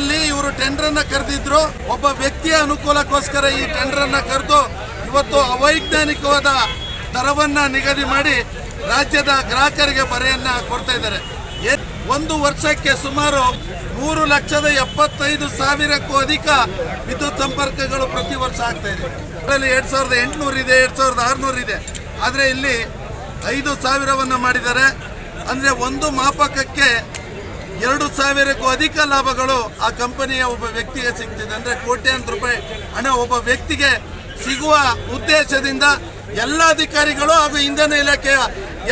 ಇಂಡಿಯಾದಲ್ಲಿ ಇವರು ಟೆಂಡರ್ ಅನ್ನ ಕರೆದಿದ್ರು. ಒಬ್ಬ ವ್ಯಕ್ತಿಯ ಅನುಕೂಲಕ್ಕೋಸ್ಕರ ಈ ಟೆಂಡರ್ ಅನ್ನ ಕರೆದು ಇವತ್ತು ಅವೈಜ್ಞಾನಿಕವಾದ ದರವನ್ನ ನಿಗದಿ ಮಾಡಿ ರಾಜ್ಯದ ಗ್ರಾಹಕರಿಗೆ ಬರೆಯನ್ನ ಕೊಡ್ತಾ ಇದ್ದಾರೆ. ಒಂದು ವರ್ಷಕ್ಕೆ ಸುಮಾರು ಮೂರು ಲಕ್ಷದ ಎಪ್ಪತ್ತೈದು ಸಾವಿರಕ್ಕೂ ಅಧಿಕ ವಿದ್ಯುತ್ ಸಂಪರ್ಕಗಳು ಪ್ರತಿ ವರ್ಷ ಆಗ್ತಾ ಇದೆ. ಅದರಲ್ಲಿ ಎರಡು ಸಾವಿರದ ಎಂಟುನೂರು ಇದೆ, ಎರಡ್ ಸಾವಿರದ ಆರುನೂರು ಇದೆ. ಆದರೆ ಇಲ್ಲಿ ಐದು ಸಾವಿರವನ್ನು ಮಾಡಿದ್ದಾರೆ. ಅಂದ್ರೆ ಒಂದು ಮಾಪಕಕ್ಕೆ ಎರಡು ಸಾವಿರಕ್ಕೂ ಅಧಿಕ ಲಾಭಗಳು ಆ ಕಂಪನಿಯ ಒಬ್ಬ ವ್ಯಕ್ತಿಗೆ ಸಿಗ್ತಿದೆ. ಅಂದರೆ ಕೋಟ್ಯಾಂತರ ರೂಪಾಯಿ ಹಣ ಒಬ್ಬ ವ್ಯಕ್ತಿಗೆ ಸಿಗುವ ಉದ್ದೇಶದಿಂದ ಎಲ್ಲ ಅಧಿಕಾರಿಗಳು ಹಾಗೂ ಇಂಧನ ಇಲಾಖೆಯ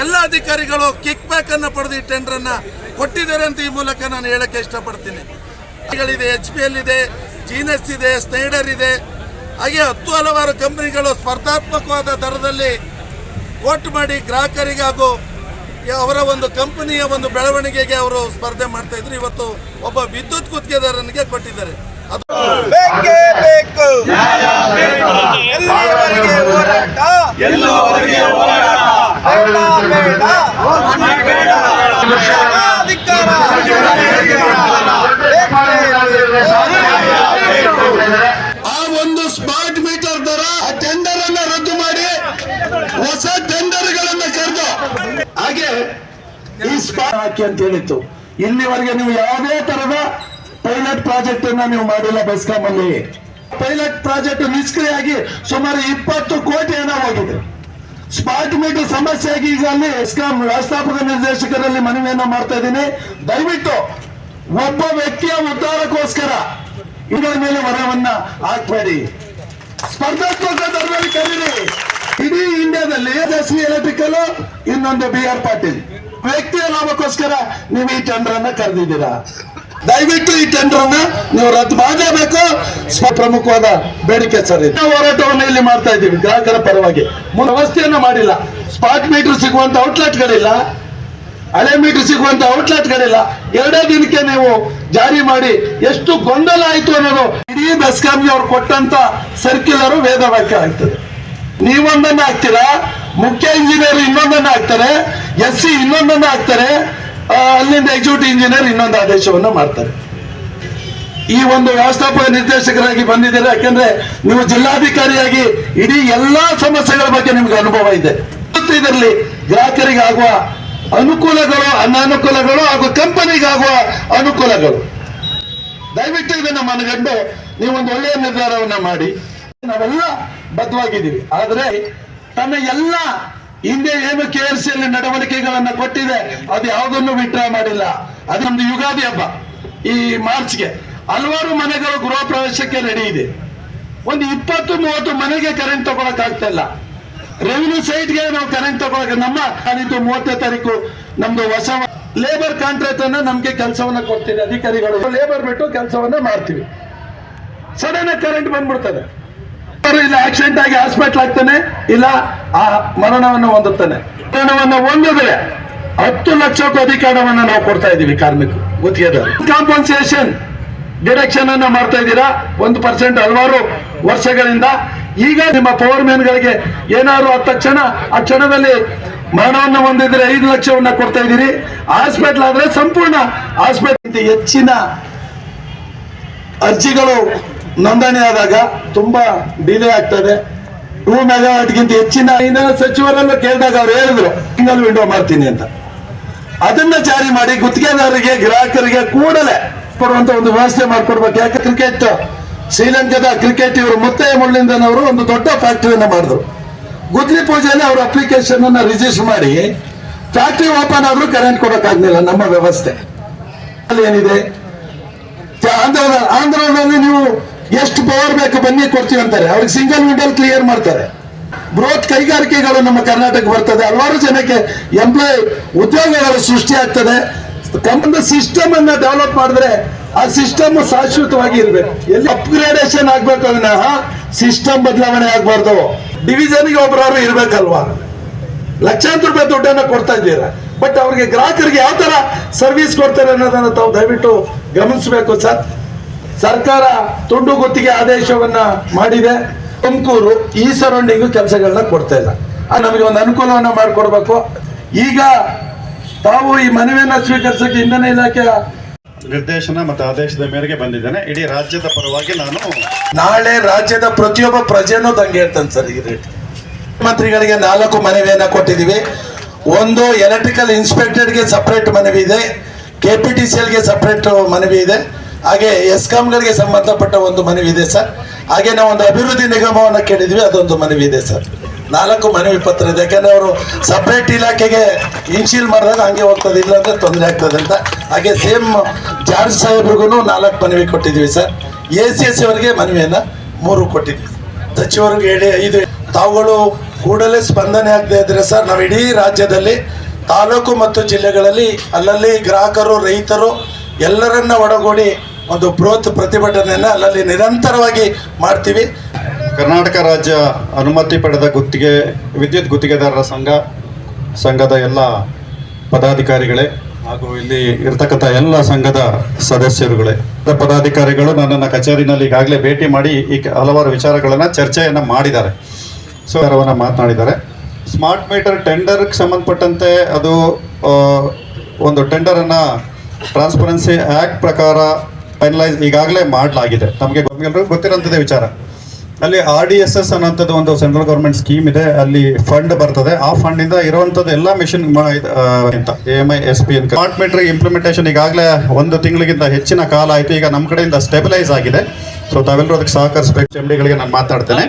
ಎಲ್ಲ ಅಧಿಕಾರಿಗಳು ಕಿಕ್ ಬ್ಯಾಕ್ ಅನ್ನು ಪಡೆದು ಈ ಟೆಂಡರ್ ಅನ್ನ ಕೊಟ್ಟಿದ್ದಾರೆ ಅಂತ ಈ ಮೂಲಕ ನಾನು ಹೇಳಕ್ಕೆ ಇಷ್ಟಪಡ್ತೀನಿ. ಎಚ್ ಪಿ ಎಲ್ ಇದೆ ಜೀನಸ್ ಇದೆ ಸ್ನೈಡರ್ ಇದೆ. ಹಾಗೆ ಹತ್ತು ಹಲವಾರು ಕಂಪನಿಗಳು ಸ್ಪರ್ಧಾತ್ಮಕವಾದ ದರದಲ್ಲಿ ಕೋಟ್ ಮಾಡಿ ಗ್ರಾಹಕರಿಗೆ ಹಾಗೂ ಅವರ ಒಂದು ಕಂಪನಿಯ ಒಂದು ಬೆಳವಣಿಗೆಗೆ ಅವರು ಸ್ಪರ್ಧೆ ಮಾಡ್ತಾ ಇದ್ರು. ಇವತ್ತು ಒಬ್ಬ ವಿದ್ಯುತ್ ಗುತ್ತಿಗೆದಾರನಿಗೆ ಕೊಟ್ಟಿದ್ದಾರೆ. ಅದು ಬೇಕೇ ಬೇಕು. ಎಲ್ಲಿಯವರೆಗೆ ಹೋರಾಟ? ಬೇಡ ಬೇಡ. ಅಧಿಕಾರ. ಆ ಒಂದು ಸ್ಮಾರ್ಟ್ ಮೀಟರ್ ದರ ಆ ಟೆಂಡರ್ ಅನ್ನ ರದ್ದು ಮಾಡಿ ಹೊಸ ಟೆಂಡರ್ ಗಳನ್ನ ಕರೆದು ಹಾಗೆ ಈ ಸ್ಪಾಟ್ ಹಾಕಿ ಅಂತ ಹೇಳಿತ್ತು. ಇಲ್ಲಿವರೆಗೆ ನೀವು ಯಾವುದೇ ತರದ ಪೈಲಟ್ ಪ್ರಾಜೆಕ್ಟ್ ಅನ್ನ ನೀವು ಮಾಡಿಲ್ಲ ಬೆಸ್ಕಾಂ ಅಲ್ಲಿ ಪೈಲಟ್ ಪ್ರಾಜೆಕ್ಟ್ ನಿಷ್ಕ್ರಿಯ ಆಗಿ ಸುಮಾರು ಇಪ್ಪತ್ತು ಕೋಟಿ ಹಣ ಹೋಗಿದೆ. ಸ್ಪಾಟ್ ಮೀಟರ್ ಸಮಸ್ಯೆ ಆಗಿ ಈಗ ಅಲ್ಲಿ ಬೆಸ್ಕಾಂ ವ್ಯವಸ್ಥಾಪಕ ನಿರ್ದೇಶಕರಲ್ಲಿ ಮನವಿಯನ್ನ ಮಾಡ್ತಾ ಇದ್ದೀನಿ. ದಯವಿಟ್ಟು ಒಬ್ಬ ವ್ಯಕ್ತಿಯ ಉದ್ಧಾರಕ್ಕೋಸ್ಕರ ಇದರ ಮೇಲೆ ವರವನ್ನ ಹಾಕ್ಬೇಡಿ. ಸ್ಪರ್ಧಾತ್ಮಕ ದರದಲ್ಲಿ ಕರೀರಿ. ಇಡೀ ಇಂಡಿಯಾದಲ್ಲಿ ಯಶಸ್ವಿ ಎಲೆಕ್ಟ್ರಿಕಲ್, ಇನ್ನೊಂದು ಬಿ ಆರ್ ಪಾಟೀಲ್. ವ್ಯಕ್ತಿಯ ಲಾಭಕ್ಕೋಸ್ಕರ ನೀವು ಈ ಟೆಂಡರ್ ಅನ್ನ ಕರೆದಿದ್ದೀರಾ? ದಯವಿಟ್ಟು ಈ ಟೆಂಡರ್ ಅನ್ನ ನೀವು ರದ್ದು ಮಾಡಲೇಬೇಕು. ಪ್ರಮುಖವಾದ ಬೇಡಿಕೆ ಸರ್ ಹೋರಾಟವನ್ನು ಇಲ್ಲಿ ಮಾಡ್ತಾ ಇದ್ದೀವಿ, ಗ್ರಾಹಕರ ಪರವಾಗಿ. ವ್ಯವಸ್ಥೆಯನ್ನ ಮಾಡಿಲ್ಲ. ಸ್ಪಾಟ್ ಮೀಟರ್ ಸಿಗುವಂತ ಔಟ್ಲೆಟ್ಗಳಿಲ್ಲ. ಹಳೆ ಮೀಟರ್ ಸಿಗುವಂತ ಔಟ್ಲೆಟ್ಗಳಿಲ್ಲ. ಎರಡೇ ದಿನಕ್ಕೆ ನೀವು ಜಾರಿ ಮಾಡಿ ಎಷ್ಟು ಗೊಂದಲ ಆಯ್ತು ಅನ್ನೋದು ಇಡೀ ಬೆಸ್ಕಾಂಗೆ ಅವ್ರು ಕೊಟ್ಟಂತ ಸರ್ಕ್ಯುಲರ್ ವೇದವಾಕ್ಯ ಆಗ್ತದೆ. ನೀವೊಂದನ್ನ ಹಾಕ್ತೀರಾ? ಮುಖ್ಯ ಇಂಜಿನಿಯರ್ ಇನ್ನೊಂದನ್ನ ಹಾಕ್ತಾರೆ. ಎಸ್ ಸಿ ಇನ್ನೊಂದನ್ನ ಹಾಕ್ತಾರೆ. ಅಲ್ಲಿಂದ ಎಕ್ಸಿಕ್ಯೂಟಿವ್ ಇಂಜಿನಿಯರ್ ಇನ್ನೊಂದು ಆದೇಶವನ್ನ ಮಾಡ್ತಾರೆ. ಈ ಒಂದು ವ್ಯವಸ್ಥಾಪಕ ನಿರ್ದೇಶಕರಾಗಿ ಬಂದಿದ್ದೀರಾ. ಯಾಕಂದ್ರೆ ನೀವು ಜಿಲ್ಲಾಧಿಕಾರಿಯಾಗಿ ಇಡೀ ಎಲ್ಲಾ ಸಮಸ್ಯೆಗಳ ಬಗ್ಗೆ ನಿಮ್ಗೆ ಅನುಭವ ಇದೆ. ಇದರಲ್ಲಿ ಗ್ರಾಹಕರಿಗೆ ಆಗುವ ಅನುಕೂಲಗಳು, ಅನಾನುಕೂಲಗಳು ಹಾಗೂ ಕಂಪನಿಗಾಗುವ ಅನುಕೂಲಗಳು. ದಯವಿಟ್ಟು ಇದನ್ನ ಮನಗಂಡು ನೀವು ಒಂದು ಒಳ್ಳೆಯ ನಿರ್ಧಾರವನ್ನ ಮಾಡಿ. ನಾವೆಲ್ಲ ಬದ್ಧವಾಗಿದ್ದೀವಿ. ಆದರೆ ತನ್ನ ಎಲ್ಲ ಹಿಂದೆ ಏನು ಕೆ ಆರ್ ಸಿ ಅಲ್ಲಿ ನಡವಳಿಕೆಗಳನ್ನ ಕೊಟ್ಟಿದೆ, ಅದು ಯಾವುದನ್ನು ವಿಡ್ರಾ ಮಾಡಿಲ್ಲ. ಅದು ನಮ್ದು ಯುಗಾದಿ ಹಬ್ಬ ಈ ಮಾರ್ಚ್ಗೆ ಹಲವಾರು ಮನೆಗಳು ಗೃಹ ಪ್ರವೇಶಕ್ಕೆ ರೆಡಿ ಇದೆ. ಒಂದು ಇಪ್ಪತ್ತು, ಮೂವತ್ತು ಮನೆಗೆ ಕರೆಂಟ್ ತಗೊಳಕ್ ಆಗ್ತಾ ಇಲ್ಲ. ರೆವಿನ್ಯೂ ಸೈಟ್ಗೆ ನಾವು ಕರೆಂಟ್ ತಗೊಳಕ್ ನಮ್ಮ ನಾನಿದ್ದು ಮೂವತ್ತನೇ ತಾರೀಕು ನಮ್ದು ಹೊಸ ಲೇಬರ್ ಕಾಂಟ್ರಾಕ್ಟ್ ಅನ್ನ ನಮ್ಗೆ ಕೆಲಸವನ್ನ ಕೊಡ್ತೀವಿ ಅಧಿಕಾರಿಗಳು. ಲೇಬರ್ ಬಿಟ್ಟು ಕೆಲಸವನ್ನ ಮಾಡ್ತೀವಿ. ಸಡನ್ ಕರೆಂಟ್ ಬಂದ್ಬಿಡ್ತದೆ. ಇಲ್ಲ ಆಕ್ಸಿಡೆಂಟ್ ಆಗಿ ಹಾಸ್ಪಿಟ್ಲ್ ಆಗ್ತಾನೆ, ಇಲ್ಲ, ಆ ಮರಣವನ್ನು ಹೊಂದುತ್ತಾನೆ. ಮರಣವನ್ನು ಹೊಂದಿದ್ರೆ ಹತ್ತು ಲಕ್ಷಕ್ಕೂ ಅಧಿಕ ಹಣವನ್ನ ನಾವು ಕೊಡ್ತಾ ಇದ್ದೀವಿ ಕಾರ್ಮಿಕ ಗುತ್ತಿಗೆದಾರ ಕಾಂಪನ್ಸೇಷನ್ ಡಿಡಕ್ಷನ್ ಅನ್ನ ಮಾಡ್ತಾ ಇದ್ದೀರಾ? ಒಂದು ಪರ್ಸೆಂಟ್ ಹಲವಾರು ವರ್ಷಗಳಿಂದ. ಈಗ ನಿಮ್ಮ ಪವರ್ ಮ್ಯಾನ್ಗಳಿಗೆ ಏನಾದ್ರು ಆ ತಕ್ಷಣ ಆ ಕ್ಷಣದಲ್ಲಿ ಮರಣವನ್ನು ಹೊಂದಿದ್ರೆ ಐದು ಲಕ್ಷವನ್ನ ಕೊಡ್ತಾ ಇದ್ದೀರಿ. ಹಾಸ್ಪಿಟ್ಲ್ ಆದ್ರೆ ಸಂಪೂರ್ಣ ಹಾಸ್ಪಿಟಲ್ ಹೆಚ್ಚಿನ ಅರ್ಜಿಗಳು ನೋಂದಣಿ ಆದಾಗ ತುಂಬಾ ಡಿಲೇ ಆಗ್ತದೆ. ಟೂ ಗಿಂತ ಹೆಚ್ಚಿನ ಸಚಿವರನ್ನು ಕೇಳಿದಾಗ ಅವ್ರು ಹೇಳಿದ್ರು, ಸಿಂಗಲ್ ವಿಂಡೋ ಮಾಡ್ತೀನಿ ಅಂತ. ಅದನ್ನ ಜಾರಿ ಮಾಡಿ ಗುತ್ತಿಗೆದಾರರಿಗೆ, ಗ್ರಾಹಕರಿಗೆ ಕೂಡಲೇ ಕೊಡುವಂತ ಒಂದು ವ್ಯವಸ್ಥೆ ಮಾಡಿಕೊಡ್ಬೇಕು. ಯಾಕೆ ಕ್ರಿಕೆಟ್ ಶ್ರೀಲಂಕಾದ ಕ್ರಿಕೆಟ್ ಇವರು ಮುತ್ತಯ್ಯ ಮುಳ್ಳಿಂದನವರು ಒಂದು ದೊಡ್ಡ ಫ್ಯಾಕ್ಟರಿಯನ್ನ ಮಾಡಿದ್ರು. ಗುದ್ಲಿ ಪೂಜೆಯಲ್ಲಿ ಅವ್ರ ಅಪ್ಲಿಕೇಶನ್ ಅನ್ನ ರಿಜಿಸ್ಟರ್ ಮಾಡಿ ಫ್ಯಾಕ್ಟರಿ ಓಪನ್ ಆದ್ರೂ ಕರೆಂಟ್ ಕೊಡೋಕ್ಕಾಗಲಿಲ್ಲ, ನಮ್ಮ ವ್ಯವಸ್ಥೆ. ಅಲ್ಲಿ ಏನಿದೆ? ಆಂಧ್ರದ ಆಂಧ್ರದಲ್ಲಿ ನೀವು ಎಷ್ಟು ಪವರ್ ಬೇಕು ಬನ್ನಿ ಕೊಡ್ತೀವಿ ಅಂತಾರೆ. ಅವ್ರಿಗೆ ಸಿಂಗಲ್ ವಿಂಡೋಲ್ ಕ್ಲಿಯರ್ ಮಾಡ್ತಾರೆ. ಬೃಹತ್ ಕೈಗಾರಿಕೆಗಳು ನಮ್ಮ ಕರ್ನಾಟಕ ಬರ್ತದೆ. ಹಲವಾರು ಜನಕ್ಕೆ ಎಂಪ್ಲಾಯ್ ಉದ್ಯೋಗಗಳು ಸೃಷ್ಟಿ ಆಗ್ತದೆ. ಒಂದು ಸಿಸ್ಟಮ್ ಅನ್ನ ಡೆವಲಪ್ ಮಾಡಿದ್ರೆ ಆ ಸಿಸ್ಟಮ್ ಶಾಶ್ವತವಾಗಿ ಇರ್ಬೇಕು. ಎಲ್ಲಿ ಅಪ್ಗ್ರೇಡೇಷನ್ ಆಗ್ಬೇಕು ಅದನ್ನ? ಸಿಸ್ಟಮ್ ಬದಲಾವಣೆ ಆಗ್ಬಾರ್ದು. ಡಿವಿಷನ್ಗೆ ಒಬ್ಬರವರು ಇರ್ಬೇಕಲ್ವಾ? ಲಕ್ಷಾಂತರ ರೂಪಾಯಿ ದುಡ್ಡನ್ನ ಕೊಡ್ತಾ ಇದ್ದೀರಾ? ಬಟ್ ಅವ್ರಿಗೆ ಗ್ರಾಹಕರಿಗೆ ಯಾವ ತರ ಸರ್ವಿಸ್ ಕೊಡ್ತಾರೆ ಅನ್ನೋದನ್ನ ತಾವು ದಯವಿಟ್ಟು ಗಮನಿಸಬೇಕು ಸರ್. ಸರ್ಕಾರ ತುಂಡು ಗುತ್ತಿಗೆ ಆದೇಶವನ್ನ ಮಾಡಿದೆ. ತುಮಕೂರು ಈ ಸರೌಂಡಿಂಗ್ ಕೆಲಸಗಳನ್ನ ಕೊಡ್ತಾ ಇಲ್ಲ. ನಮಗೆ ಒಂದು ಅನುಕೂಲವನ್ನ ಮಾಡಿಕೊಡ್ಬೇಕು. ಈಗ ತಾವು ಈ ಮನವಿಯನ್ನ ಸ್ವೀಕರಿಸಕ್ಕೆ ಇಂಧನ ಇಲಾಖೆಯ ನಿರ್ದೇಶನ ಮತ್ತು ಆದೇಶದ ಮೇರೆಗೆ ಬಂದಿದ್ದೇನೆ. ಇಡೀ ರಾಜ್ಯದ ಪರವಾಗಿ ನಾನು ನಾಳೆ ರಾಜ್ಯದ ಪ್ರತಿಯೊಬ್ಬ ಪ್ರಜೆನೂ ದಂಗೆ ಹೇಳ್ತಾನೆ ಸರ್ ಈ ರೇಟ್ ಮುಖ್ಯಮಂತ್ರಿಗಳಿಗೆ ನಾಲ್ಕು ಮನವಿಯನ್ನ ಕೊಟ್ಟಿದ್ದೀವಿ. ಒಂದು ಎಲೆಕ್ಟ್ರಿಕಲ್ ಇನ್ಸ್ಪೆಕ್ಟರ್ಗೆ ಸಪ್ರೇಟ್ ಮನವಿ ಇದೆ. ಕೆ ಪಿ ಟಿ ಸಿ ಎಲ್ಗೆ ಸಪ್ರೇಟ್ ಮನವಿ ಇದೆ. ಹಾಗೆ ಎಸ್ಕಾಂಗಳಿಗೆ ಸಂಬಂಧಪಟ್ಟ ಒಂದು ಮನವಿ ಇದೆ ಸರ್. ಹಾಗೆ ನಾವು ಒಂದು ಅಭಿವೃದ್ಧಿ ನಿಗಮವನ್ನು ಕೇಳಿದ್ವಿ, ಅದೊಂದು ಮನವಿ ಇದೆ ಸರ್. ನಾಲ್ಕು ಮನವಿ ಪತ್ರ ಇದೆ, ಯಾಕಂದ್ರೆ ಅವರು ಸಪ್ರೇಟ್ ಇಲಾಖೆಗೆ ಇನ್ಶೀಲ್ ಮಾಡಿದಾಗ ಹಂಗೆ ಹೋಗ್ತದೆ ಇಲ್ಲ ಅಂದರೆ ತೊಂದರೆ ಆಗ್ತದೆ ಅಂತ. ಹಾಗೆ ಸೇಮ್ ಜಾರ್ಜ್ ಸಾಹೇಬ್ರಿಗೂ ನಾಲ್ಕು ಮನವಿ ಕೊಟ್ಟಿದ್ವಿ ಸರ್. ಎ ಸಿ ಎಸ್ ಅವರಿಗೆ ಮನವಿಯನ್ನ ಮೂರು ಕೊಟ್ಟಿದ್ವಿ ಸಚಿವರಿಗೆ ಹೇಳಿ ಐದು. ತಾವುಗಳು ಕೂಡಲೇ ಸ್ಪಂದನೆ ಆಗದೆ ಇದ್ರೆ ಸರ್, ನಾವು ಇಡೀ ರಾಜ್ಯದಲ್ಲಿ ತಾಲೂಕು ಮತ್ತು ಜಿಲ್ಲೆಗಳಲ್ಲಿ ಅಲ್ಲಲ್ಲಿ ಗ್ರಾಹಕರು, ರೈತರು ಎಲ್ಲರನ್ನ ಒಳಗೂಡಿ ಒಂದು ಬೃಹತ್ ಪ್ರತಿಭಟನೆಯನ್ನು ಅಲ್ಲಲ್ಲಿ ನಿರಂತರವಾಗಿ ಮಾಡ್ತೀವಿ. ಕರ್ನಾಟಕ ರಾಜ್ಯ ಅನುಮತಿ ಪಡೆದ ಗುತ್ತಿಗೆ, ವಿದ್ಯುತ್ ಗುತ್ತಿಗೆದಾರರ ಸಂಘ, ಸಂಘದ ಎಲ್ಲ ಪದಾಧಿಕಾರಿಗಳೇ ಹಾಗೂ ಇಲ್ಲಿ ಇರತಕ್ಕಂಥ ಎಲ್ಲ ಸಂಘದ ಸದಸ್ಯರುಗಳೇ. ಪದಾಧಿಕಾರಿಗಳು ನನ್ನನ್ನು ಕಚೇರಿನಲ್ಲಿ ಈಗಾಗಲೇ ಭೇಟಿ ಮಾಡಿ ಈ ಹಲವಾರು ವಿಚಾರಗಳನ್ನು ಚರ್ಚೆಯನ್ನು ಮಾಡಿದ್ದಾರೆ. ಸೊ ಮಾತನಾಡಿದ್ದಾರೆ. ಸ್ಮಾರ್ಟ್ ಮೀಟರ್ ಟೆಂಡರ್ಗೆ ಸಂಬಂಧಪಟ್ಟಂತೆ ಅದು ಒಂದು ಟೆಂಡರನ್ನು ಟ್ರಾನ್ಸ್ಪರೆನ್ಸಿ ಆ್ಯಕ್ಟ್ ಪ್ರಕಾರ ಫೈನಲೈಸ್ ಈಗಾಗಲೇ ಮಾಡಲಾಗಿದೆ. ನಮಗೆ ಎಲ್ಲರಿಗೂ ಗೊತ್ತಿರೋಂಥದ್ದೇ ವಿಚಾರ. ಅಲ್ಲಿ ಆರ್ ಡಿ ಎಸ್ ಎಸ್ ಅನ್ನೋಂಥದ್ದು ಒಂದು ಸೆಂಟ್ರಲ್ ಗೌರ್ಮೆಂಟ್ ಸ್ಕೀಮ್ ಇದೆ. ಅಲ್ಲಿ ಫಂಡ್ ಬರ್ತದೆ. ಆ ಫಂಡಿಂದ ಇರುವಂಥದ್ದು ಎಲ್ಲ ಮಿಷನ್ ಅಂತ A M I S P ಅಂತ. ಸ್ಮಾರ್ಟ್ ಇಂಪ್ಲಿಮೆಂಟೇಷನ್ ಈಗಾಗಲೇ ಒಂದು ತಿಂಗಳಿಗಿಂತ ಹೆಚ್ಚಿನ ಕಾಲ ಆಯಿತು. ಈಗ ನಮ್ಮ ಕಡೆಯಿಂದ ಸ್ಟೆಬಿಲೈಸ್ ಆಗಿದೆ. ಸೊ ತಾವೆಲ್ಲರೂ ಅದಕ್ಕೆ ಸಹಕರಿಸಬೇಕು. ಚಂಡಿಗಳಿಗೆ ನಾನು ಮಾತಾಡ್ತೇನೆ.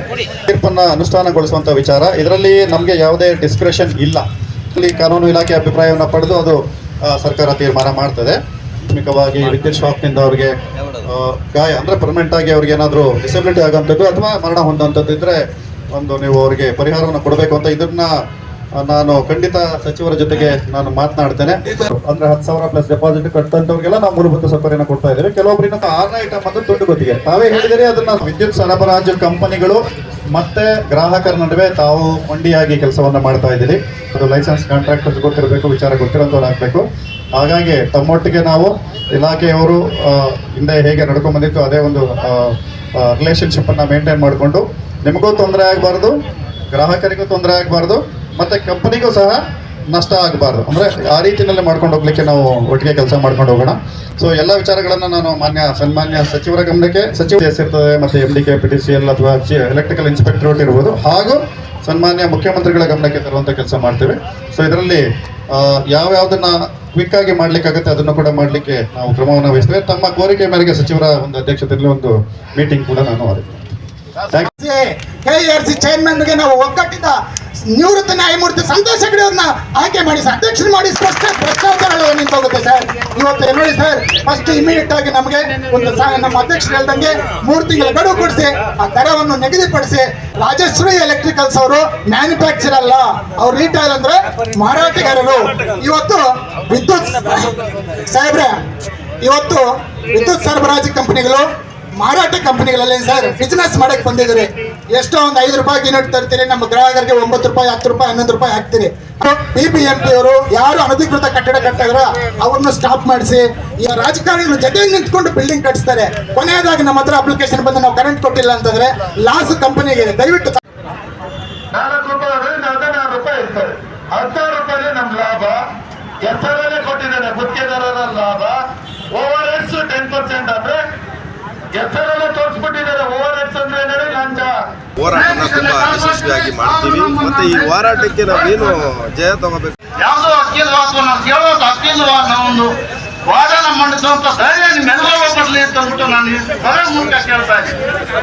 ತೀರ್ಪನ್ನು ಅನುಷ್ಠಾನಗೊಳಿಸುವಂಥ ವಿಚಾರ. ಇದರಲ್ಲಿ ನಮಗೆ ಯಾವುದೇ ಡಿಸ್ಕ್ರಿಷನ್ ಇಲ್ಲ. ಅಲ್ಲಿ ಕಾನೂನು ಇಲಾಖೆ ಅಭಿಪ್ರಾಯವನ್ನು ಪಡೆದು ಅದು ಸರ್ಕಾರ ತೀರ್ಮಾನ ಮಾಡ್ತದೆ. ಪ್ರಾಥಮಿಕವಾಗಿ ವಿದ್ಯುತ್ ಶಾಕ್ನಿಂದ ಅವರಿಗೆ ಗಾಯ, ಅಂದರೆ ಪರ್ಮನೆಂಟ್ ಆಗಿ ಅವ್ರಿಗೆ ಏನಾದರೂ ಡಿಸಬಿಲಿಟಿ ಆಗೋಂಥದ್ದು ಅಥವಾ ಮರಣ ಹೊಂದುವಂಥದ್ದು ಇದ್ದರೆ ಒಂದು ನೀವು ಅವರಿಗೆ ಪರಿಹಾರವನ್ನು ಕೊಡಬೇಕು ಅಂತ ಇದನ್ನ ನಾನು ಖಂಡಿತ ಸಚಿವರ ಜೊತೆಗೆ ನಾನು ಮಾತನಾಡ್ತೇನೆ. ಅಂದ್ರೆ ಹತ್ತು ಸಾವಿರ ಪ್ಲಸ್ ಡೆಪಾಸಿಟ್ ಕಟ್ಟಂತವ್ರಿಗೆಲ್ಲ ನಾವು ಮೂಲಭೂತ ಸೌಕರ್ಯನ ಕೊಡ್ತಾ ಇದ್ದೇವೆ. ಕೆಲವೊಬ್ಬರಿನ ಆರ್ನ ಐಟಮ್ ಅಂತ ದುಡ್ಡು ಗೊತ್ತಿಗೆ. ತಾವೇ ಹೇಳಿದರೆ ಅದನ್ನ ವಿದ್ಯುತ್ ಸರಬರಾಜು ಕಂಪನಿಗಳು ಮತ್ತೆ ಗ್ರಾಹಕರ ನಡುವೆ ತಾವು ಕೊಂಡಿಯಾಗಿ ಕೆಲಸವನ್ನು ಮಾಡ್ತಾ ಇದ್ದೀರಿ. ಅದು ಲೈಸೆನ್ಸ್ ಕಾಂಟ್ರಾಕ್ಟರ್ಸ್ ಗೊತ್ತಿರಬೇಕು, ವಿಚಾರ ಗೊತ್ತಿರೋಂಥವ್ರು ಆಗಬೇಕು. ಹಾಗಾಗಿ ತಮ್ಮೊಟ್ಟಿಗೆ ನಾವು ಇಲಾಖೆಯವರು ಹಿಂದೆ ಹೇಗೆ ನಡ್ಕೊಂಡ್ಬಂದಿತ್ತು ಅದೇ ಒಂದು ರಿಲೇಷನ್ಶಿಪ್ಪನ್ನು ಮೇಂಟೈನ್ ಮಾಡಿಕೊಂಡು ನಿಮಗೂ ತೊಂದರೆ ಆಗಬಾರ್ದು, ಗ್ರಾಹಕರಿಗೂ ತೊಂದರೆ ಆಗಬಾರ್ದು, ಮತ್ತು ಕಂಪನಿಗೂ ಸಹ ನಷ್ಟ ಆಗಬಾರ್ದು. ಅಂದ್ರೆ ಆ ರೀತಿಯಲ್ಲಿ ಮಾಡ್ಕೊಂಡು ಹೋಗ್ಲಿಕ್ಕೆ ನಾವು ಒಟ್ಟಿಗೆ ಕೆಲಸ ಮಾಡ್ಕೊಂಡು ಹೋಗೋಣ. ಸೊ ಎಲ್ಲ ವಿಚಾರಗಳನ್ನು ನಾನು ಮಾನ್ಯ, ಸನ್ಮಾನ್ಯ ಸಚಿವರ ಗಮನಕ್ಕೆ ಸಚಿವ ಇರ್ತದೆ, ಮತ್ತೆ M D K P T C L ಅಥವಾ ಎಲೆಕ್ಟ್ರಿಕಲ್ ಇನ್ಸ್ಪೆಕ್ಟರೇಟ್ ಇರ್ಬೋದು. ಹಾಗೂ ಸನ್ಮಾನ್ಯ ಮುಖ್ಯಮಂತ್ರಿಗಳ ಗಮನಕ್ಕೆ ತರುವಂತ ಕೆಲಸ ಮಾಡ್ತೇವೆ. ಸೊ ಇದರಲ್ಲಿ ಯಾವ್ಯಾವುದನ್ನು ಕ್ವಿಕ್ ಆಗಿ ಮಾಡ್ಲಿಕ್ಕಾಗುತ್ತೆ ಅದನ್ನು ಕೂಡ ಮಾಡ್ಲಿಕ್ಕೆ ನಾವು ಕ್ರಮವನ್ನು ವಹಿಸ್ತೇವೆ. ತಮ್ಮ ಕೋರಿಕೆ ಮೇರೆಗೆ ಸಚಿವರ ಒಂದು ಅಧ್ಯಕ್ಷತೆಯಲ್ಲಿ ಒಂದು ಮೀಟಿಂಗ್ ಕೂಡ ನಾನು ಆರಿಸ್ತೇನೆ ಆರ್ ಸಿ ನಾವು ಒಗ್ಗಟ್ಟಿದ ನಿವೃತ್ತ ನ್ಯಾಯಮೂರ್ತಿ ಸಂತೋಷ್ ಹೆಗಡೆ ಅವ್ರನ್ನ ಆಯ್ಕೆ ಮಾಡಿ ಸರ್, ಅಧ್ಯಕ್ಷರು ಮಾಡಿ ಸ್ಪಷ್ಟ ಭ್ರಷ್ಟಾಚಾರಗಳು ನಿಂತೋಗುತ್ತೆ ಸರ್. ಇವತ್ತು ನೋಡಿ ಸರ್ ಫಸ್ಟ್ ಇಮಿಡಿಯೇಟ್ ಆಗಿ ನಮಗೆ ಒಂದು ನಮ್ಮ ಅಧ್ಯಕ್ಷರು ಹೇಳ್ದಂಗೆ ಮೂರು ತಿಂಗಳ ಗಡುವು ಕೊಡಿಸಿ, ಆ ದರವನ್ನು ನಿಗದಿಪಡಿಸಿ ರಾಜಶ್ರೀ ಎಲೆಕ್ಟ್ರಿಕಲ್ಸ್ ಅವರು ಮ್ಯಾನುಫ್ಯಾಕ್ಚರ್ ಅಲ್ಲ, ಅವ್ರು ರಿಟೈಲ್ ಅಂದ್ರೆ ಮಾರಾಟಗಾರರು. ಇವತ್ತು ವಿದ್ಯುತ್ ಸಾಹೇಬ್ರೆ, ಇವತ್ತು ವಿದ್ಯುತ್ ಸರಬರಾಜು ಕಂಪನಿಗಳು ಮಾರಾಟ ಕಂಪನಿಗಳಲ್ಲಿ ಸರ್. ಬಿಸ್ನೆಸ್ ಮಾಡಕ್ ಬಂದಿದ್ದೀರಿ. ಎಷ್ಟೋ ಒಂದು ಐದು ರೂಪಾಯಿ ಯೂನಿಟ್ ತರ್ತೀರಿ. ನಮ್ಮ ಗ್ರಾಹಕರಿಗೆ ಒಂಬತ್ತು ರೂಪಾಯಿ, ಹತ್ತು ರೂಪಾಯಿ, ಹನ್ನೊಂದು ರೂಪಾಯಿ ಹಾಕ್ತೀರಿ. ಪಿ ಬಿ ಎಂ ಪಿ ಅವರು ಯಾರು ಅನಧಿಕೃತ ಕಟ್ಟಡ ಕಟ್ಟಿದ್ರ ಅವ್ರನ್ನ ಸ್ಟಾಪ್ ಮಾಡಿಸಿ, ಈ ರಾಜಕಾರಣಿಗಳ ಜೊತೆ ನಿಂತ್ಕೊಂಡು ಬಿಲ್ಡಿಂಗ್ ಕಟ್ಟಿಸ್ತಾರೆ ಕೊನೆಯದಾಗಿ ನಮ್ಮ ಹತ್ರ ಅಪ್ಲಿಕೇಶನ್ ಬಂದು ನಾವು ಕರೆಂಟ್ ಕೊಟ್ಟಿಲ್ಲ ಅಂತಂದ್ರೆ ಲಾಸ್ ಕಂಪನಿಗೆ ದಯವಿಟ್ಟು ನಾಲ್ಕು ರೂಪಾಯಿ ಹತ್ತಾರು ರೂಪಾಯಿ ನಮ್ಮ ಲಾಭ ಎಸ್ ಕೊಟ್ಟಿದ್ದಾನೆ? ಗುತ್ತಿಗೆದಾರರ ಲಾಭ. ಓವರ್ ಟೆನ್ ಪರ್ಸೆಂಟ್ ಅಂದ್ರೆ ಹೆಸರಲ್ಲೇ ತೋರಿಸ್ಬಿಟ್ಟಿದ್ದಾರೆ. ಓವರ್ ಅಂದ್ರೆ ಲಂಚ ಹೋರಾಟನ ತುಂಬಾ ಯಶಸ್ವಿಯಾಗಿ ಮಾಡ್ತೀವಿ. ಮತ್ತೆ ಈ ಹೋರಾಟಕ್ಕೆ ನಾವೇನು ಜಯ ತಗೋಬೇಕು? ಯಾವುದೋ ಅಕ್ಕಿಲ್ವಾ ಅಥವಾ ನಾವು ಕೇಳೋದು ಅಕ್ಕಿಲ್ವಾ ಅನ್ನೋ ಒಂದು ವಾದನ ಮಂಡಿಸುವಂತ ಧೈರ್ಯ ನಿಮ್ಮೆಲ್ಲರೂ ಬರಲಿ ಅಂತ ಅಂದ್ಬಿಟ್ಟು ನಾನು ಸಭೆ ಮೂಲಕ ಕೇಳ್ತಾ ಇದ್ದೀನಿ.